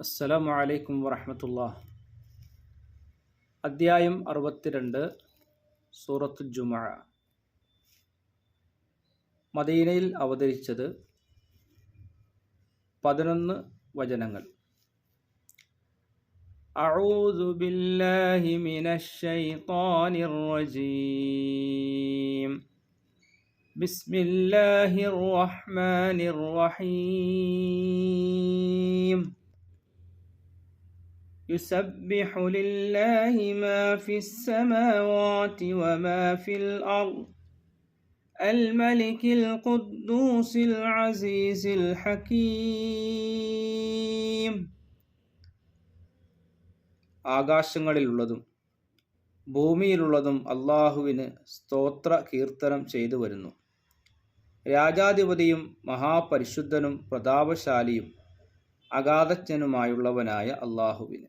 അസ്സലാമു അലൈക്കും വറഹമത്തുള്ള അദ്ധ്യായം അറുപത്തിരണ്ട് സൂറത്ത് ജുമ മദീനയിൽ അവതരിച്ചത് പതിനൊന്ന് വചനങ്ങൾ أعوذ بالله من الشيطان الرجيم بسم الله الرحمن الرحيم يسبح لله ما في السماوات وما في الأرض الملك القدوس العزيز الحكيم ആകാശങ്ങളിലുള്ളതും ഭൂമിയിലുള്ളതും അള്ളാഹുവിന് സ്തോത്ര കീർത്തനം ചെയ്തു വരുന്നു രാജാധിപതിയും മഹാപരിശുദ്ധനും പ്രതാപശാലിയും അഗാധജ്ഞനുമായുള്ളവനായ അള്ളാഹുവിന്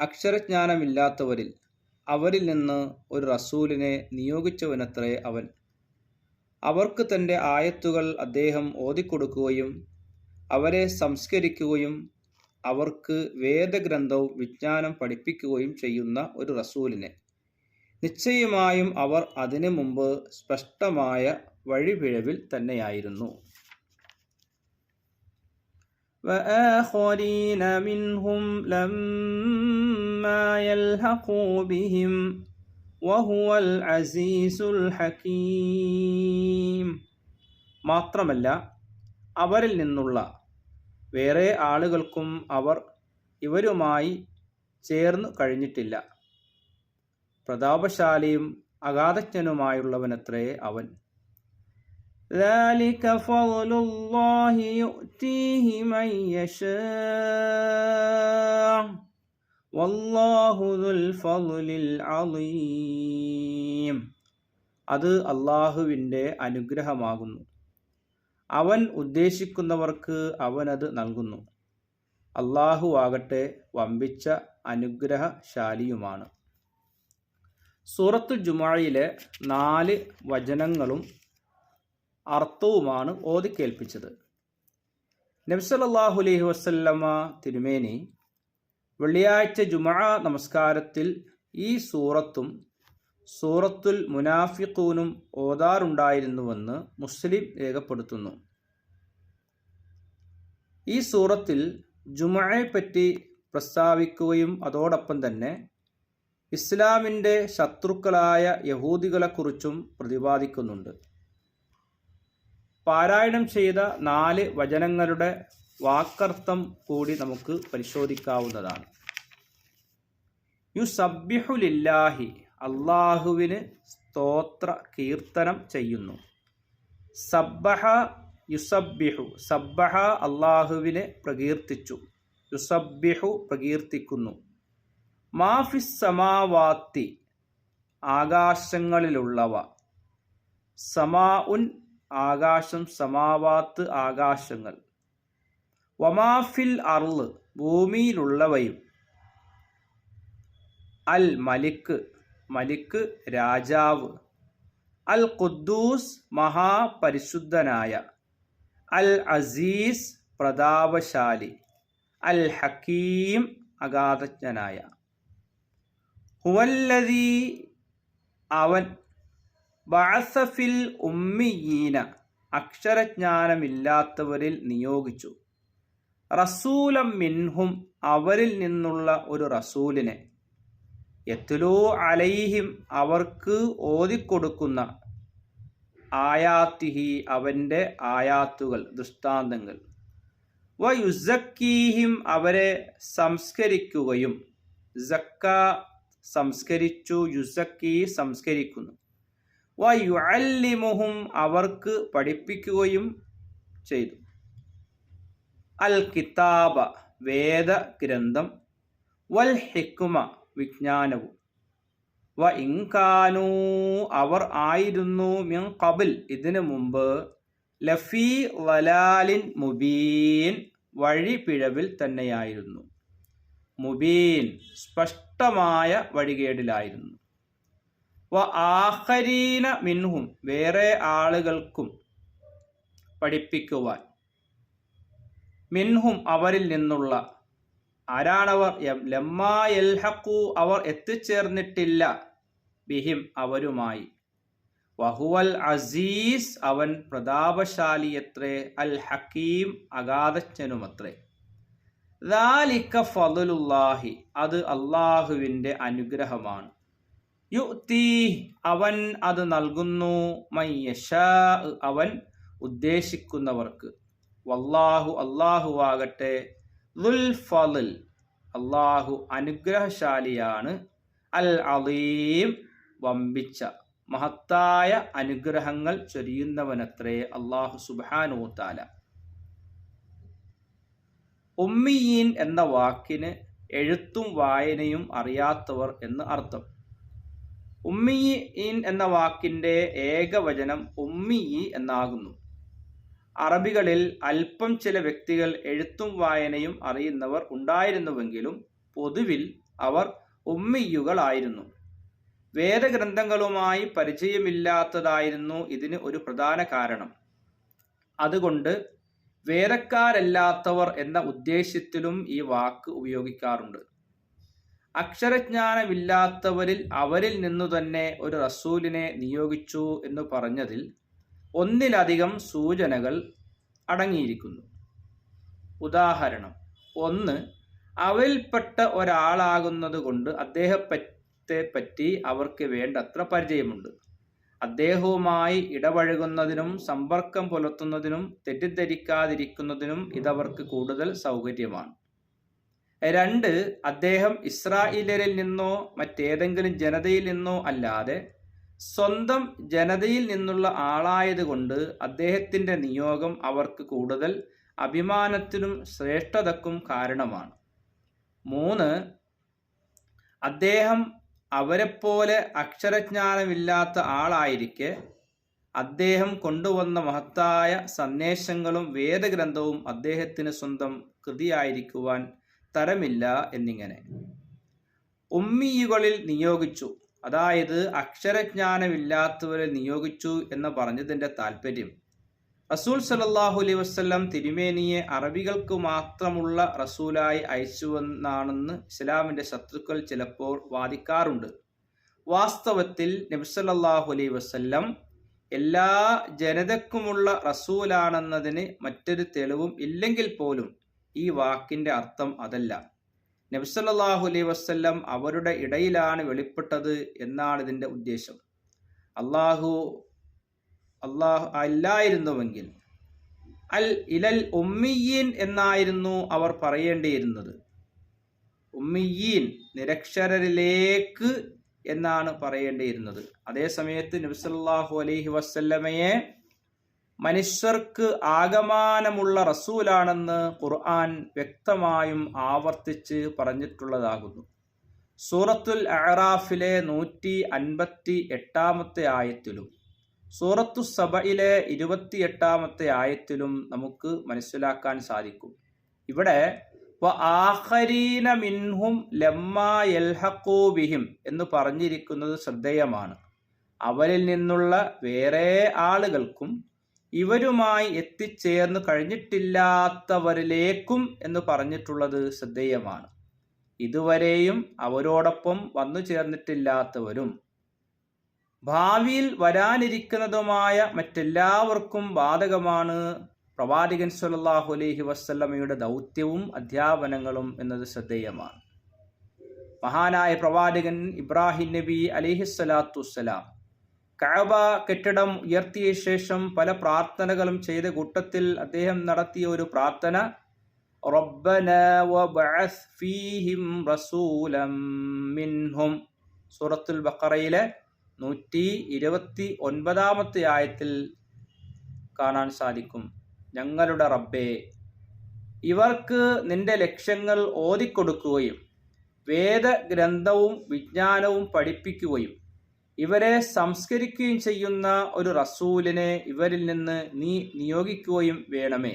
അക്ഷരജ്ഞാനമില്ലാത്തവരിൽ അവരിൽ നിന്ന് ഒരു റസൂലിനെ നിയോഗിച്ചവനത്രേ അവൻ. അവർക്ക് തന്റെ ആയത്തുകൾ അദ്ദേഹം ഓതിക്കൊടുക്കുകയും അവരെ സംസ്കരിക്കുകയും അവർക്ക് വേദഗ്രന്ഥവും വിജ്ഞാനം പഠിപ്പിക്കുകയും ചെയ്യുന്ന ഒരു റസൂലിനെ. നിശ്ചയമായും അവർ അതിനു മുമ്പ് സ്പഷ്ടമായ വഴിപിഴവിൽ തന്നെയായിരുന്നു. وآخرين منهم لما يلحقوا بهم وهو العزيز الحكيم മാത്രമല്ല അവരിൽ നിന്നുള്ള വേറെ ആളുകൾക്കും അവർ ഇവരുമായി ചേർന്നു കഴിഞ്ഞിട്ടില്ല പ്രതാപശാലിയും അഗാധജ്ഞനുമായുള്ളവനത്രേ അവൻ ذلك فضل الله يؤتيه من يشاء والله ذو الفضل العظيم അത് അള്ളാഹുവിൻ്റെ അനുഗ്രഹമാകുന്നു അവൻ ഉദ്ദേശിക്കുന്നവർക്ക് അവനത് നൽകുന്നു അള്ളാഹു ആകട്ടെ വമ്പിച്ച അനുഗ്രഹശാലിയുമാണ് സൂറത്തു ജുമായിലെ നാല് വചനങ്ങളും അർത്ഥവുമാണ് ഓതിക്കേൽപ്പിച്ചത്. നബ്സലല്ലാഹു അലൈഹി വസല്ലമ്മ തിരുമേനി വെള്ളിയാഴ്ച ജുമാ നമസ്കാരത്തിൽ ഈ സൂറത്തും സൂറത്തുൽ മുനാഫിഖൂനും ഓതാറുണ്ടായിരുന്നുവെന്ന് മുസ്ലിം രേഖപ്പെടുത്തുന്നു. ഈ സൂറത്തിൽ ജുമയെപ്പറ്റി പ്രസ്താവിക്കുകയും അതോടൊപ്പം തന്നെ ഇസ്ലാമിന്റെ ശത്രുക്കളായ യഹൂദികളെക്കുറിച്ചും പ്രതിപാദിക്കുന്നുണ്ട്. പാരായണം ചെയ്ത നാല് വചനങ്ങളുടെ വാക്കർത്ഥം കൂടി നമുക്ക് പരിശോധിക്കാവുന്നതാണ്. യു സബ്യഹുലില്ലാഹി അള്ളാഹുവിന് സ്തോത്ര കീർത്തനം ചെയ്യുന്നു. സബ്ബഹ യുസബ്ബിഹു സബ്ബഹ അള്ളാഹുവിനെ പ്രകീർത്തിച്ചു. യുസബ്ബിഹു പ്രകീർത്തിക്കുന്നു. മാഫിസ് സമാവാത്തി ആകാശങ്ങളിലുള്ളവ. സമാ ഉൻ ആകാശം സമാവാത്ത് ആകാശങ്ങൾ. വമാഫിൽ അർൾ ഭൂമിയിലുള്ളവയും അൽ മലിക്ക് മലിക്ക് രാജാവ്. അൽ ഖുദ്ദൂസ് മഹാപരിശുദ്ധനായ. അൽ അസീസ് പ്രതാപശാലി. അൽ ഹക്കീം അഗാധജ്ഞനായ. ഹുവല്ലതി അവൻ ബാസഫിൽ ഉമ്മിയീന. അക്ഷരജ്ഞാനമില്ലാത്തവരിൽ നിയോഗിച്ചു. റസൂലം മിൻഹും അവരിൽ നിന്നുള്ള ഒരു റസൂലിനെ. എത്തുലോ അലൈഹിം അവർക്ക് ഓതിക്കൊടുക്കുന്ന ആയാത്തിഹി അവന്റെ ആയാത്തുകൾ ദൃഷ്ടാന്തങ്ങൾ. വ യുസക്കീഹിം അവരെ സംസ്കരിക്കുകയും സക്ക സംസ്കരിച്ചു യുസക്കി സംസ്കരിക്കുന്നു. വയുഅല്ലിമുഹും അവർക്ക് പഠിപ്പിക്കുകയും ചെയ്തു. അൽ കിതാബ വേദ ഗ്രന്ഥം വൽ ഹിക്കുമ വിജ്ഞാനവും. വ ഇൻകാനു അവർ ആയിരുന്നു മിൻ കബിൽ ഇതിനു മുമ്പ് ലഫി വലാലിൻ മുബീൻ വഴിപിഴവിൽ തന്നെയായിരുന്നു. മുബീൻ സ്പഷ്ടമായ വഴികേടിലായിരുന്നു. വ ആഹരീന മിൻഹും വേറെ ആളുകൾക്കും പഠിപ്പിക്കുവാൻ. മിൻഹും അവരിൽ നിന്നുള്ള ആരാണവർ? ലമ്മാ യൽഹഖു അവർ എത്തിച്ചേർന്നിട്ടില്ല. ബിഹിം അവരുമായി. വഹുവൽ അസീസ് അവൻ പ്രതാപശാലിയത്രേ അൽ ഹക്കീം അഗാധജ്ഞനുമത്രേ ദാലിക്ക ഫതുലുല്ലാഹി അത് അള്ളാഹുവിന്റെ അനുഗ്രഹമാണ്. യുക്തി അവൻ അത് നൽകുന്നു. അവൻ ഉദ്ദേശിക്കുന്നവർക്ക്. വല്ലാഹു അള്ളാഹുവാകട്ടെ ദുൽ ഫലിൽ അള്ളാഹു അനുഗ്രഹശാലിയാണ്. അൽ അലീം വമ്പിച്ച മഹത്തായ അനുഗ്രഹങ്ങൾ ചൊരിയുന്നവനത്രേ അള്ളാഹു താല ഉമ്മിയീൻ എന്ന വാക്കിന് എഴുത്തും വായനയും അറിയാത്തവർ എന്ന് അർത്ഥം. ഉമ്മിയീൻ എന്ന വാക്കിന്റെ ഏകവചനം ഉമ്മിയി എന്നാകുന്നു. അറബികളിൽ അല്പം ചില വ്യക്തികൾ എഴുത്തും വായനയും അറിയുന്നവർ ഉണ്ടായിരുന്നുവെങ്കിലും പൊതുവിൽ അവർ ഉമ്മിയുകളായിരുന്നു. വേദഗ്രന്ഥങ്ങളുമായി പരിചയമില്ലാത്തതായിരുന്നു ഇതിന് ഒരു പ്രധാന കാരണം. അതുകൊണ്ട് വേദക്കാരല്ലാത്തവർ എന്ന ഉദ്ദേശ്യത്തിലും ഈ വാക്ക് ഉപയോഗിക്കാറുണ്ട്. അക്ഷരജ്ഞാനമില്ലാത്തവരിൽ അവരിൽ നിന്നു തന്നെ ഒരു റസൂലിനെ നിയോഗിച്ചു എന്ന് പറഞ്ഞതിൽ ഒന്നിലധികം സൂചനകൾ അടങ്ങിയിരിക്കുന്നു. ഉദാഹരണം ഒന്ന് അവരിൽപ്പെട്ട ഒരാളാകുന്നത് കൊണ്ട് അദ്ദേഹത്തെ പറ്റി അവർക്ക് വേണ്ടത്ര പരിചയമുണ്ട്. അദ്ദേഹവുമായി ഇടപഴകുന്നതിനും സമ്പർക്കം പുലർത്തുന്നതിനും തെറ്റിദ്ധരിക്കാതിരിക്കുന്നതിനും ഇതവർക്ക് കൂടുതൽ സൗകര്യമാണ്. രണ്ട് അദ്ദേഹം ഇസ്രായേലരിൽ നിന്നോ മറ്റേതെങ്കിലും ജനതയിൽ നിന്നോ അല്ലാതെ സ്വന്തം ജനതയിൽ നിന്നുള്ള ആളായതുകൊണ്ട് അദ്ദേഹത്തിന്റെ നിയോഗം അവർക്ക് കൂടുതൽ അഭിമാനത്തിനും ശ്രേഷ്ഠതക്കും കാരണമാണ്. മൂന്ന് അദ്ദേഹം അവരെപ്പോലെ അക്ഷരജ്ഞാനമില്ലാത്ത ആളായിരിക്കെ അദ്ദേഹം കൊണ്ടുവന്ന മഹത്തായ സന്ദേശങ്ങളും വേദഗ്രന്ഥവും അദ്ദേഹത്തിന് സ്വന്തം കൃതിയായിരിക്കുവാൻ തരമില്ല എന്നിങ്ങനെ. ഉമ്മിയുകളിൽ നിയോഗിച്ചു. അതായത് അക്ഷരജ്ഞാനമില്ലാത്തവരെ നിയോഗിച്ചു എന്ന് പറഞ്ഞതിന്റെ താല്പര്യം റസൂൽ സലല്ലാഹു അലൈ വസ്ലം തിരുമേനിയെ അറബികൾക്ക് മാത്രമുള്ള റസൂലായി അയച്ചുവെന്നാണെന്ന് ഇസ്ലാമിന്റെ ശത്രുക്കൾ ചിലപ്പോൾ വാദിക്കാറുണ്ട്. വാസ്തവത്തിൽ നബ്സല്ലാഹു അലൈ വസ്ല്ലം എല്ലാ ജനതക്കുമുള്ള റസൂലാണെന്നതിന് മറ്റൊരു തെളിവും ഇല്ലെങ്കിൽ പോലും ഈ വാക്കിന്റെ അർത്ഥം അതല്ല. നബ്സല്ലാഹു അലൈ വസ്ല്ലം അവരുടെ ഇടയിലാണ് വെളിപ്പെട്ടത് എന്നാണ് ഇതിന്റെ ഉദ്ദേശം. അള്ളാഹു അള്ളാഹു അല്ലായിരുന്നുവെങ്കിൽ അൽ ഇലൽ ഉമ്മിയീൻ എന്നായിരുന്നു അവർ പറയേണ്ടിയിരുന്നത്. ഉമ്മിയീൻ നിരക്ഷരരിലേക്ക് എന്നാണ് പറയേണ്ടിയിരുന്നത്. അതേ സമയത്ത് നബ്സല്ലാഹു അലൈഹി വസ്ല്ലമയെ മനുഷ്യർക്ക് ആകമാനമുള്ള റസൂലാണെന്ന് ഖുർആൻ വ്യക്തമായും ആവർത്തിച്ച് പറഞ്ഞിട്ടുള്ളതാകുന്നു. സൂറത്തുൽ അറാഫിലെ നൂറ്റി അൻപത്തി എട്ടാമത്തെ ആയത്തിലും സൂറത്തു സബയിലെ ഇരുപത്തിയെട്ടാമത്തെ ആയത്തിലും നമുക്ക് മനസ്സിലാക്കാൻ സാധിക്കും. ഇവിടെ ആഖരീന മിൻഹും എന്ന് പറഞ്ഞിരിക്കുന്നത് ശ്രദ്ധേയമാണ്. അവരിൽ നിന്നുള്ള വേറെ ആളുകൾക്കും ഇവരുമായി എത്തിച്ചേർന്ന് കഴിഞ്ഞിട്ടില്ലാത്തവരിലേക്കും എന്ന് പറഞ്ഞിട്ടുള്ളത് ശ്രദ്ധേയമാണ്. ഇതുവരെയും അവരോടൊപ്പം വന്നു ചേർന്നിട്ടില്ലാത്തവരും ഭാവിയിൽ വരാനിരിക്കുന്നതുമായ മറ്റെല്ലാവർക്കും ബാധകമാണ് പ്രവാചകൻ സല്ലാഹു അലൈഹി വസ്ല്ലമയുടെ ദൗത്യവും അധ്യാപനങ്ങളും എന്നത് ശ്രദ്ധേയമാണ്. മഹാനായ പ്രവാചകൻ ഇബ്രാഹിം നബി അലിഹിസ്സലാത്തു വസ്സലാം കഅബ കെട്ടിടം ഉയർത്തിയ ശേഷം പല പ്രാർത്ഥനകളും ചെയ്ത കൂട്ടത്തിൽ അദ്ദേഹം നടത്തിയ ഒരു പ്രാർത്ഥന റബ്ബന വബഅസ് ഫീഹിം റസൂലം മിൻഹും സൂറത്തുൽ ബഖറയിലെ നൂറ്റി ഇരുപത്തി ഒൻപതാമത്തെ ആയത്തിൽ കാണാൻ സാധിക്കും. ഞങ്ങളുടെ റബ്ബേ ഇവർക്ക് നിന്റെ ലക്ഷ്യങ്ങൾ ഓതിക്കൊടുക്കുകയും വേദഗ്രന്ഥവും വിജ്ഞാനവും പഠിപ്പിക്കുകയും ഇവരെ സംസ്കരിക്കുകയും ചെയ്യുന്ന ഒരു റസൂലിനെ ഇവരിൽ നിന്ന് നീ നിയോഗിക്കുകയും വേണമേ.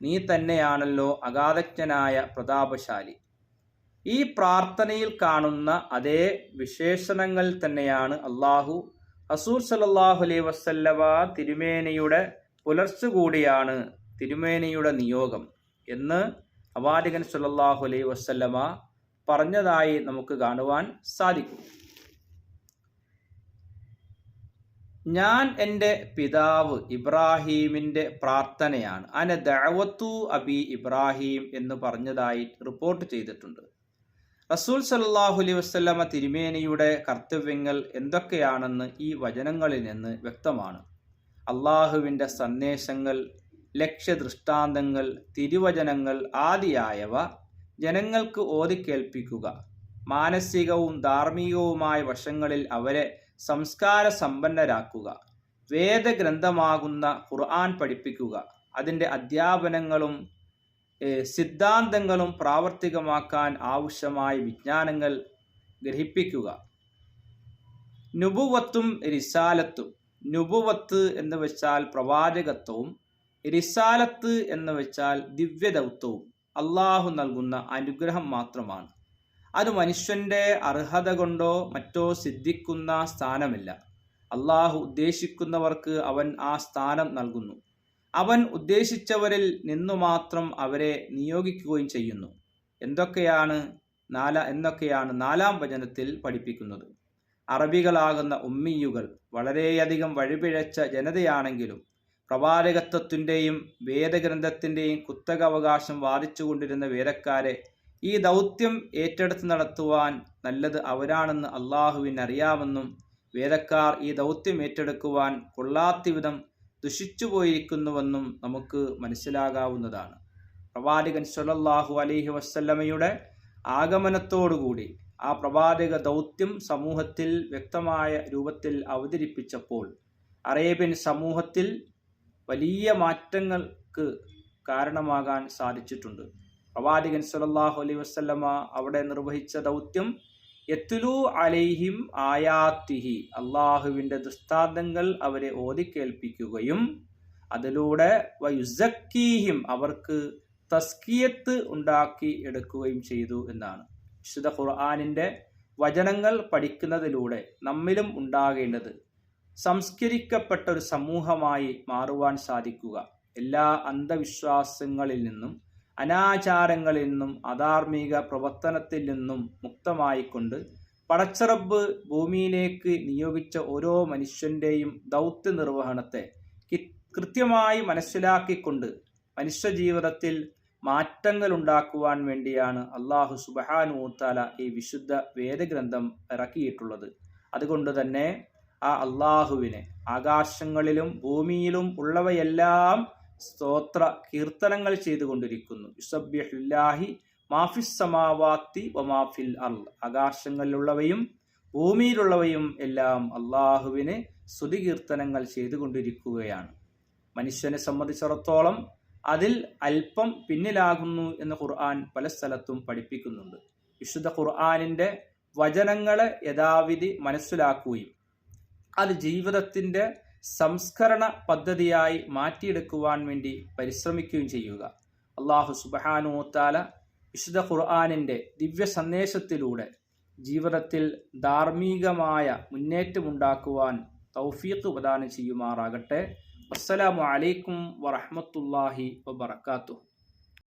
നീ തന്നെയാണല്ലോ അഗാധജ്ഞനായ പ്രതാപശാലി. ഈ പ്രാർത്ഥനയിൽ കാണുന്ന അതേ വിശേഷണങ്ങൾ തന്നെയാണ് അള്ളാഹു അസൂർ സലല്ലാഹു അലൈ വസല്ലവ തിരുമേനയുടെ പുലർച്ചുകൂടിയാണ് തിരുമേനയുടെ നിയോഗം എന്ന് അവാലികൻ സല്ലല്ലാഹു അലൈ വസല്ലമ പറഞ്ഞതായി നമുക്ക് കാണുവാൻ സാധിക്കും. ഞാൻ എന്റെ പിതാവ് ഇബ്രാഹീമിന്റെ പ്രാർത്ഥനയാണ്. അന ദഅവത്തു അബി ഇബ്രാഹീം എന്ന് പറഞ്ഞതായി റിപ്പോർട്ട് ചെയ്തിട്ടുണ്ട്. റസൂൽ സല്ലാഹു അലൈഹി വസ്ലമ തിരുമേനിയുടെ കർത്തവ്യങ്ങൾ എന്തൊക്കെയാണെന്ന് ഈ വചനങ്ങളിൽ നിന്ന് വ്യക്തമാണ്. അള്ളാഹുവിന്റെ സന്ദേശങ്ങൾ ലക്ഷ്യദൃഷ്ടാന്തങ്ങൾ തിരുവചനങ്ങൾ ആദിയായവ ജനങ്ങൾക്ക് ഓതിക്കേൽപ്പിക്കുക. മാനസികവും ധാർമ്മികവുമായ വശങ്ങളിൽ അവരെ സംസ്കാര സമ്പന്നരാക്കുക വേദഗ്രന്ഥമാകുന്ന ഖുർആൻ പഠിപ്പിക്കുക. അതിന്റെ അധ്യാപനങ്ങളും സിദ്ധാന്തങ്ങളും പ്രാവർത്തികമാക്കാൻ ആവശ്യമായ വിജ്ഞാനങ്ങൾ ഗ്രഹിപ്പിക്കുക. നുപുവത്തും റിസാലത്തും. നുപുവത്ത് എന്ന് വെച്ചാൽ പ്രവാചകത്വവും റിസാലത്ത് എന്ന് വെച്ചാൽ ദിവ്യദൗത്വവും അള്ളാഹു നൽകുന്ന അനുഗ്രഹം മാത്രമാണ്. അത് മനുഷ്യന്റെ അർഹത കൊണ്ടോ മറ്റോ സിദ്ധിക്കുന്ന സ്ഥാനമില്ല. അള്ളാഹു ഉദ്ദേശിക്കുന്നവർക്ക് അവൻ ആ സ്ഥാനം നൽകുന്നു. അവൻ ഉദ്ദേശിച്ചവരിൽ നിന്നു മാത്രം അവരെ നിയോഗിക്കുകയും ചെയ്യുന്നു. എന്തൊക്കെയാണ് നാല എന്നൊക്കെയാണ് നാലാം വചനത്തിൽ പഠിപ്പിക്കുന്നത്. അറബികളാകുന്ന ഉമ്മിയുകൾ വളരെയധികം വഴിപിഴച്ച ജനതയാണെങ്കിലും പ്രവാചകത്വത്തിന്റെയും വേദഗ്രന്ഥത്തിന്റെയും കുത്തക അവകാശം വാദിച്ചുകൊണ്ടിരുന്ന വേദക്കാരെ ഈ ദൗത്യം ഏറ്റെടുത്ത് നടത്തുവാൻ നല്ലത് അവരാണെന്ന് അള്ളാഹുവിന് അറിയാമെന്നും വേദക്കാർ ഈ ദൗത്യം ഏറ്റെടുക്കുവാൻ കൊള്ളാത്തിവിധം ദുഷിച്ചുപോയിരിക്കുന്നുവെന്നും നമുക്ക് മനസ്സിലാകാവുന്നതാണ്. പ്രവാചകൻ സൊല്ലാഹു അലഹി വസ്ല്ലമയുടെ ആഗമനത്തോടുകൂടി ആ പ്രവാചക ദൗത്യം സമൂഹത്തിൽ വ്യക്തമായ രൂപത്തിൽ അവതരിപ്പിച്ചപ്പോൾ അറേബ്യൻ സമൂഹത്തിൽ വലിയ മാറ്റങ്ങൾക്ക് കാരണമാകാൻ സാധിച്ചിട്ടുണ്ട്. പ്രവാചകൻ സലല്ലാഹു അലൈ വസ്ലമ അവിടെ നിർവഹിച്ച ദൗത്യം എത്തുലു അലൈഹിം ആയാത്തിഹി. അള്ളാഹുവിന്റെ ദൃഷ്ടാന്തങ്ങൾ അവരെ ഓതിക്കേൽപ്പിക്കുകയും അതിലൂടെ വയുസക്കീഹിം അവർക്ക് തസ്കിയത്ത് ഉണ്ടാക്കി എടുക്കുകയും ചെയ്തു എന്നാണ്. വിശുദ്ധ ഖുർആാനിന്റെ വചനങ്ങൾ പഠിക്കുന്നതിലൂടെ നമ്മിലും ഉണ്ടാകേണ്ടത് സംസ്കരിക്കപ്പെട്ട ഒരു സമൂഹമായി മാറുവാൻ സാധിക്കുക. എല്ലാ അന്ധവിശ്വാസങ്ങളിൽ നിന്നും അനാചാരങ്ങളിൽ നിന്നും അധാർമിക പ്രവർത്തനത്തിൽ നിന്നും മുക്തമായിക്കൊണ്ട് പടച്ചറബ് ഭൂമിയിലേക്ക് നിയോഗിച്ച ഓരോ മനുഷ്യന്റെയും ദൗത്യ നിർവഹണത്തെ കൃത്യമായി മനസ്സിലാക്കിക്കൊണ്ട് മനുഷ്യജീവിതത്തിൽ മാറ്റങ്ങൾ ഉണ്ടാക്കുവാൻ വേണ്ടിയാണ് അള്ളാഹു സുബഹാനൂത്താല ഈ വിശുദ്ധ വേദഗ്രന്ഥം ഇറക്കിയിട്ടുള്ളത്. അതുകൊണ്ട് തന്നെ ആ അള്ളാഹുവിനെ ആകാശങ്ങളിലും ഭൂമിയിലും ഉള്ളവയെല്ലാം സ്തോത്ര കീർത്തനങ്ങൾ ചെയ്തുകൊണ്ടിരിക്കുന്നു. യുസബ്യഹുല്ലാഹി മാഫിസ് സമാവാത്തി വമാഫിൽ അൽ ആകാശങ്ങളിലുള്ളവയും ഭൂമിയിലുള്ളവയും എല്ലാം അള്ളാഹുവിന് സ്തുതികീർത്തനങ്ങൾ ചെയ്തുകൊണ്ടിരിക്കുകയാണ്. മനുഷ്യനെ സംബന്ധിച്ചിടത്തോളം അതിൽ അല്പം പിന്നിലാകുന്നു എന്ന് ഖുർആൻ പല സ്ഥലത്തും പഠിപ്പിക്കുന്നുണ്ട്. വിശുദ്ധ ഖുർആാനിന്റെ വചനങ്ങളെ യഥാവിധി മനസ്സിലാക്കുകയും അത് ജീവിതത്തിന്റെ സംസ്കരണ പദ്ധതിയായി മാറ്റിയെടുക്കുവാൻ വേണ്ടി പരിശ്രമിക്കുകയും ചെയ്യുക. അള്ളാഹു സുബഹാനുത്താല വിശുദ്ധ ഖുർആാനിന്റെ ദിവ്യ സന്ദേശത്തിലൂടെ ജീവിതത്തിൽ ധാർമ്മികമായ മുന്നേറ്റമുണ്ടാക്കുവാൻ തൗഫീഖ് പ്രദാനം ചെയ്യുമാറാകട്ടെ. അസ്സലാമു അലൈക്കും വറഹമത്തല്ലാഹി വബർക്കാത്തു